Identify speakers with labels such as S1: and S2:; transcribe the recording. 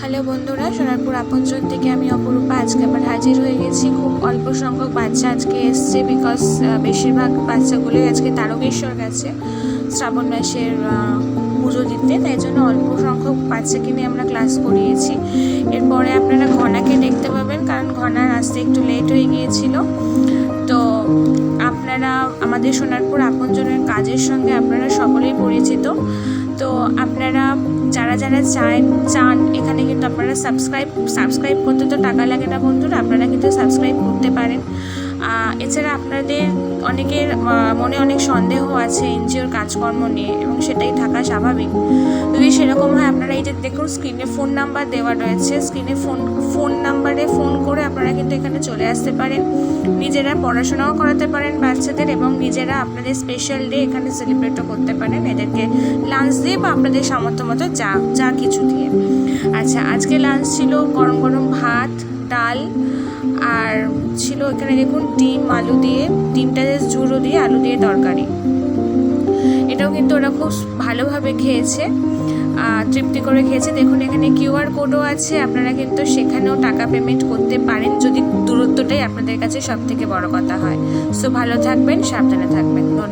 S1: Hello বন্ধুরা, সোনারপুর আপনজন থেকে আমি অপরূপা। আজকে আবার হাজির হয়ে গেছি খুব অল্প সংখ্যক বাচ্চা আজকে এসছে বিকজ বেশিরভাগ বাচ্চাগুলোই আজকে তারকেশ্বর গেছে শ্রাবণ মাসের পুজো দিতে। তাই জন্য অল্প সংখ্যক বাচ্চাকে নিয়ে আমরা ক্লাস করিয়েছি। এরপরে আপনারা ঘনাকে দেখতে পাবেন, কারণ ঘনার আসতে একটু লেট হয়ে গিয়েছিল। আমাদের সোনারপুর আপনজনের কাজের সঙ্গে আপনারা সকলেই পরিচিত। তো আপনারা যারা যারা চান চান, এখানে কিন্তু আপনারা সাবস্ক্রাইব সাবস্ক্রাইব করতে তো টাকা লাগে না বন্ধুরা, আপনারা কিন্তু সাবস্ক্রাইব করতে পারেন। এছাড়া আপনাদের অনেকের মনে অনেক সন্দেহ আছে এনজিওর কাজকর্ম নিয়ে এবং সেটাই থাকা স্বাভাবিক। যদি সেরকম হয় আপনারা এই যে দেখুন স্ক্রিনে ফোন নাম্বার দেওয়া রয়েছে স্ক্রিনে ফোন ফোন নাম্বারে আপনারা কিন্তু এখানে চলে আসতে পারেন। নিজেরা পড়াশোনাও করাতে পারেন বাচ্চাদের এবং নিজেরা আপনাদের স্পেশাল ডে এখানে সেলিব্রেটও করতে পারেন। এদেরকে লাঞ্চ দিয়ে বা আপনাদের সামর্থ্য মতো যা যা কিছু দিয়ে। আচ্ছা আজকে লাঞ্চ ছিল গরম গরম ভাত, ডাল, আর ছিল এখানে দেখুন ডিম, আলু দিয়ে, ডিমটা জাস্ট জুড়ো দিয়ে, আলু দিয়ে তরকারি। এটাও কিন্তু ওরা খুব ভালোভাবে খেয়েছে তৃপ্তি করে খেয়েছে। দেখুন, এখানে কিউআর কোডও আছে, আপনারা কিন্তু সেখানেও টাকা পেমেন্ট করতে পারেন যদি দূরত্বটাই আপনাদের কাছে সব থেকে বড় কথা হয়। সো ভালো থাকবেন, সাবধানে থাকবেন। ধন্যবাদ।